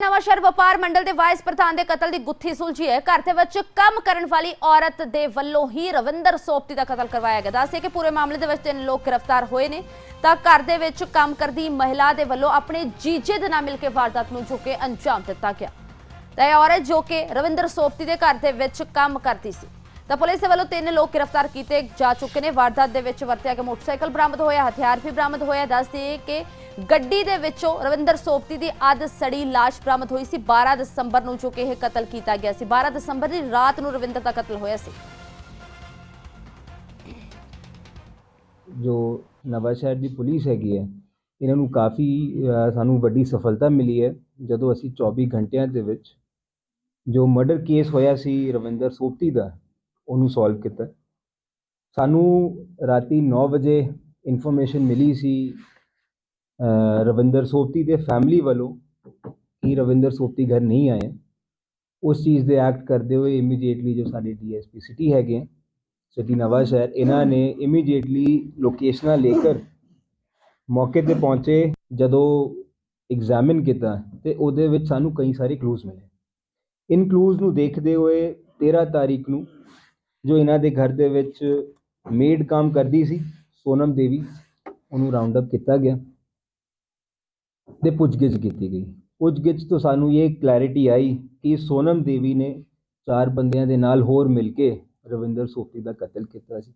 ਨਵਾਂ ਵਪਾਰ ਮੰਡਲ ਦੇ ਵਾਈਸ ਪ੍ਰਧਾਨ ਦੇ ਕਤਲ ਦੀ ਗੁੱਥੀ ਸੁਲਝੀ ਹੈ। ਘਰ ਦੇ ਵਿੱਚ ਕੰਮ ਕਰਨ ਵਾਲੀ ਔਰਤ ਦੇ ਵੱਲੋਂ ਹੀ ਰਵਿੰਦਰ ਸੋਪਤੀ ਦਾ ਕਤਲ ਕਰਵਾਇਆ ਗਿਆ। ਦੱਸਦੇ ਕਿ ਪੂਰੇ ਮਾਮਲੇ ਦੇ ਵਿੱਚ ਤਿੰਨ ਲੋਕ ਗ੍ਰਿਫਤਾਰ ਹੋਏ ਨੇ। ਤਾਂ ਘਰ ਦੇ ਵਿੱਚ ਕੰਮ ਕਰਦੀ ਮਹਿਲਾ ਦੇ ਵੱਲੋਂ ਆਪਣੇ ਜੀਜੇ ਦੇ ਨਾਲ ਮਿਲ ਕੇ ਵਾਰਦਾਤ ਨੂੰ ਜੋ ਕਿ ਅੰਜਾਮ ਦਿੱਤਾ ਗਿਆ। ਤਾਂ ਇਹ ਔਰਤ ਜੋ ਕਿ ਰਵਿੰਦਰ ਸੋਪਤੀ ਦੇ ਘਰ ਦੇ ਵਿੱਚ ਕੰਮ ਕਰਦੀ ਸੀ। ਤਾਂ ਪੁਲਿਸ ਦੇ ਵੱਲੋਂ ਤਿੰਨ ਲੋਕ ਗ੍ਰਿਫਤਾਰ ਕੀਤੇ ਜਾ ਚੁੱਕੇ ਨੇ। ਵਾਰਦਾਤ ਦੇ ਵਿੱਚ ਵਰਤਿਆ ਗਿਆ ਮੋਟਰਸਾਈਕਲ ਬਰਾਮਦ ਹੋਇਆ, ਹਥਿਆਰ ਵੀ ਬਰਾਮਦ ਹੋਇਆ। ਦੱਸਦੇ ਕਿ ਗੱਡੀ ਦੇ ਵਿੱਚੋਂ ਰਵਿੰਦਰ ਸੋਪਤੀ ਦੀ ਅੱਧ ਸੜੀ ਲਾਸ਼ ਬਰਾਮਦ ਹੋਈ ਸੀ। 12 ਦਸੰਬਰ ਨੂੰ ਜੋ ਕਿ ਇਹ ਕਤਲ ਕੀਤਾ ਗਿਆ ਸੀ। 12 ਦਸੰਬਰ ਦੀ ਰਾਤ ਨੂੰ ਰਵਿੰਦਰ ਦਾ ਕਤਲ ਹੋਇਆ ਸੀ। ਜੋ ਨਵਾਂ ਸ਼ਹਿਰ ਦੀ ਪੁਲਿਸ ਹੈਗੀ ਹੈ, ਇਹਨਾਂ ਨੂੰ ਕਾਫੀ ਸਾਨੂੰ ਵੱਡੀ ਸਫਲਤਾ ਮਿਲੀ ਹੈ। ਜਦੋਂ ਅਸੀਂ 24 ਘੰਟਿਆਂ ਦੇ ਵਿੱਚ ਜੋ ਮਰਡਰ ਕੇਸ ਹੋਇਆ ਸੀ ਰਵਿੰਦਰ ਸੋਪਤੀ ਦਾ ਉਹਨੂੰ ਸੋਲਵ ਕੀਤਾ। ਸਾਨੂੰ ਰਾਤੀ 9 ਵਜੇ ਇਨਫੋਰਮੇਸ਼ਨ ਮਿਲੀ ਸੀ ਰਵਿੰਦਰ ਸੋਪਤੀ ਦੇ ਫੈਮਿਲੀ ਵੱਲੋਂ ਕਿ ਰਵਿੰਦਰ ਸੋਪਤੀ ਘਰ ਨਹੀਂ ਆਏ। ਉਸ ਚੀਜ਼ ਦੇ ਐਕਟ ਕਰਦੇ ਹੋਏ ਇਮੀਡੀਏਟਲੀ ਜੋ ਸਾਡੇ ਡੀਐਸਪੀ ਸਿਟੀ ਹੈਗੇ ਹੈ ਸਿਟੀ ਨਵਾਂ ਸ਼ਹਿਰ, ਇਹਨਾਂ ਨੇ ਇਮੀਡੀਏਟਲੀ ਲੋਕੇਸ਼ਨਾਂ ਲੈ ਕੇ ਮੌਕੇ ਤੇ ਪਹੁੰਚੇ, ਜਦੋਂ ਐਗਜ਼ਾਮਿਨ ਕੀਤਾ ਤੇ ਉਹਦੇ ਵਿੱਚ ਸਾਨੂੰ ਕਈ ਸਾਰੇ ਕਲੂਜ਼ ਮਿਲੇ। ਇਨ ਕਲੂਜ਼ ਨੂੰ ਦੇਖਦੇ ਹੋਏ 13 ਤਾਰੀਖ ਨੂੰ ਜੋ ਇਹਨਾਂ ਦੇ ਘਰ ਦੇ ਵਿੱਚ ਮੇਡ ਕੰਮ ਕਰਦੀ ਸੀ, ਸੋਨਮ ਦੇਵੀ, ਉਹਨੂੰ ਰਾਉਂਡ ਅਪ ਕੀਤਾ ਗਿਆ ਤੇ ਪੁੱਛਗਿੱਛ ਕੀਤੀ ਗਈ। ਪੁੱਛਗਿੱਛ ਤੋਂ ਸਾਨੂੰ ਇਹ ਕਲੈਰਿਟੀ ਆਈ ਕਿ ਸੋਨਮ ਦੇਵੀ ਨੇ ਚਾਰ ਬੰਦਿਆਂ ਦੇ ਨਾਲ ਹੋਰ ਮਿਲ ਕੇ ਰਵਿੰਦਰ ਸੋਪਤੀ ਦਾ ਕਤਲ ਕੀਤਾ ਸੀ।